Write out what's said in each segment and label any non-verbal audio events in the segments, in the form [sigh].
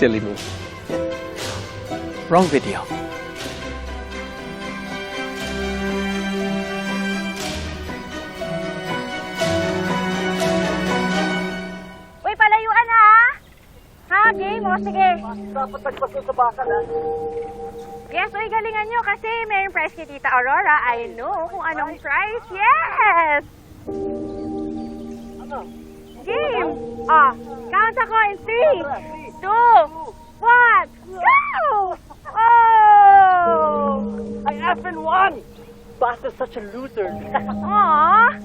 Silly me. Wrong video. Uy, palayuan ha! Ha, game o? Sige. Dapat nagpasun sa bakal, ha? Yes, uy, galingan nyo kasi may prize kay Tita Aurora. I know kung anong prize. Yes! Ano? Game! Ah, count ako in three, two, one, go! Oh! I effing won! Basta's such a loser. Aw!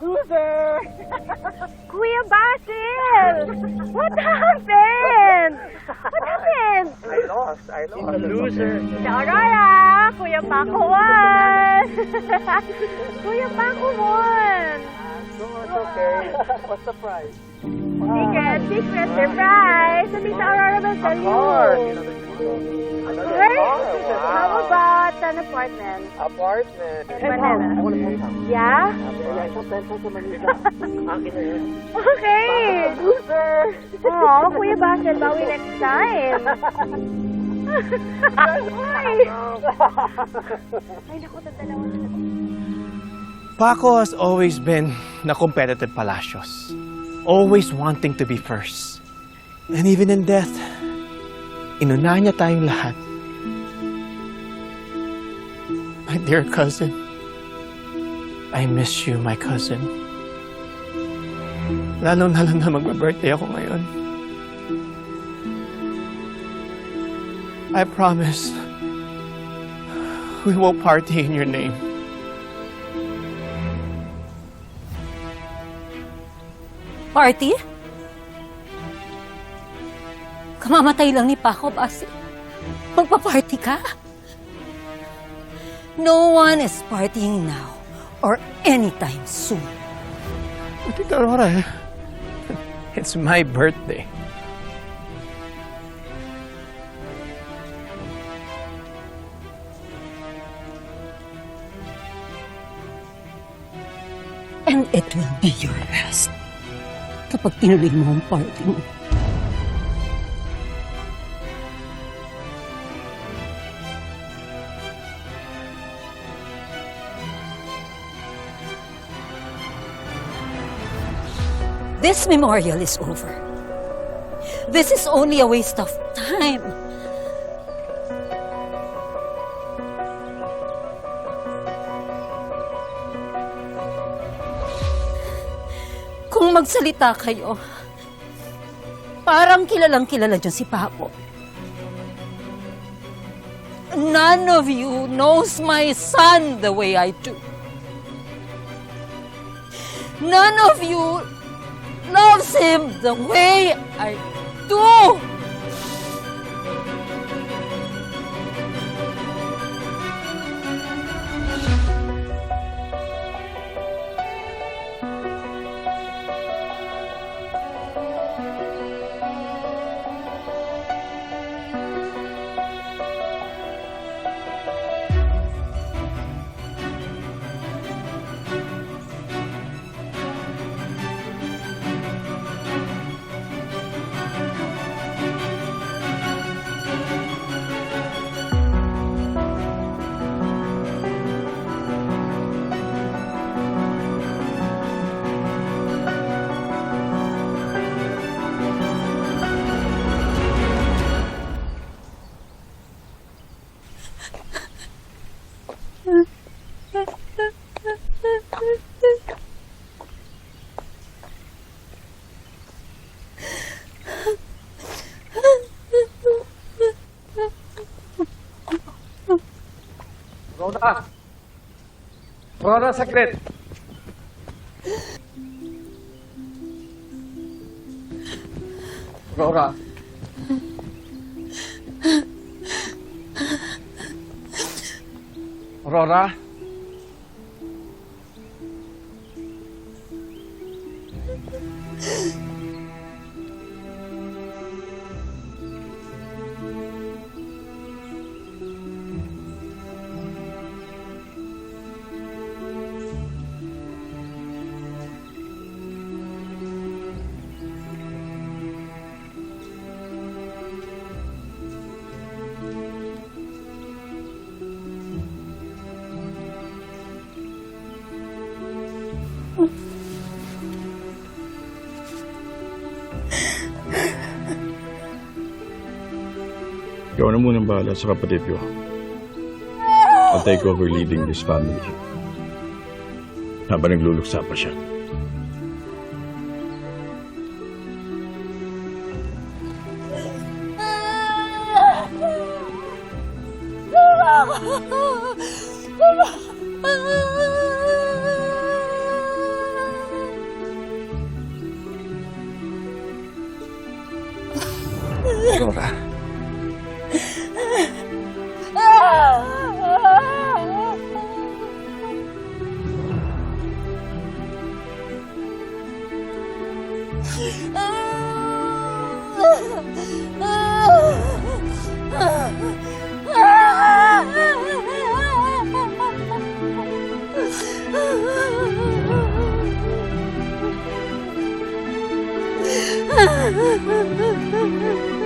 loser! Kuya Basil! What happened? What happened? I lost. I lost. a loser. Tita Aurora! Kuya Paco won! [laughs] Kuya Paco won! Ah, no, it's okay. What's the prize? Secret, secret surprise! So Tita Aurora will tell you. Right? How about an apartment? Apartment. Manila. Yeah? Yeah, saw penthouse sa Manila. Okay! Loser! Oh, Kuya Basil, bawi next time. Ay! Ay, naku, tatalawa na. Paco has always been na competitive Palacios. Always wanting to be first. And even in death, inunahan niya tayong lahat. My dear cousin, I miss you, my cousin. Lalo na lang na magba-birthday ako ngayon. I promise, we will party in your name. Party? Kamamatay lang ni Paco Basil. Magpa-party ka? No one is partying now or anytime soon. Tita Aurora, it's my birthday. And it will be your last kapag tinuloy mo ang party mo. This memorial is over. This is only a waste of time. Magsalita kayo, parang kilalang kilala dyan si Papo. None of you knows my son the way I do. None of you loves him the way I do. sa taas. Rona, saglit. Rona. Rona. Munang bahala sa kapatid ko. I'll take over leading this family. Habang nagluluksa pa siya. Aurora, 哈哈哈哈哈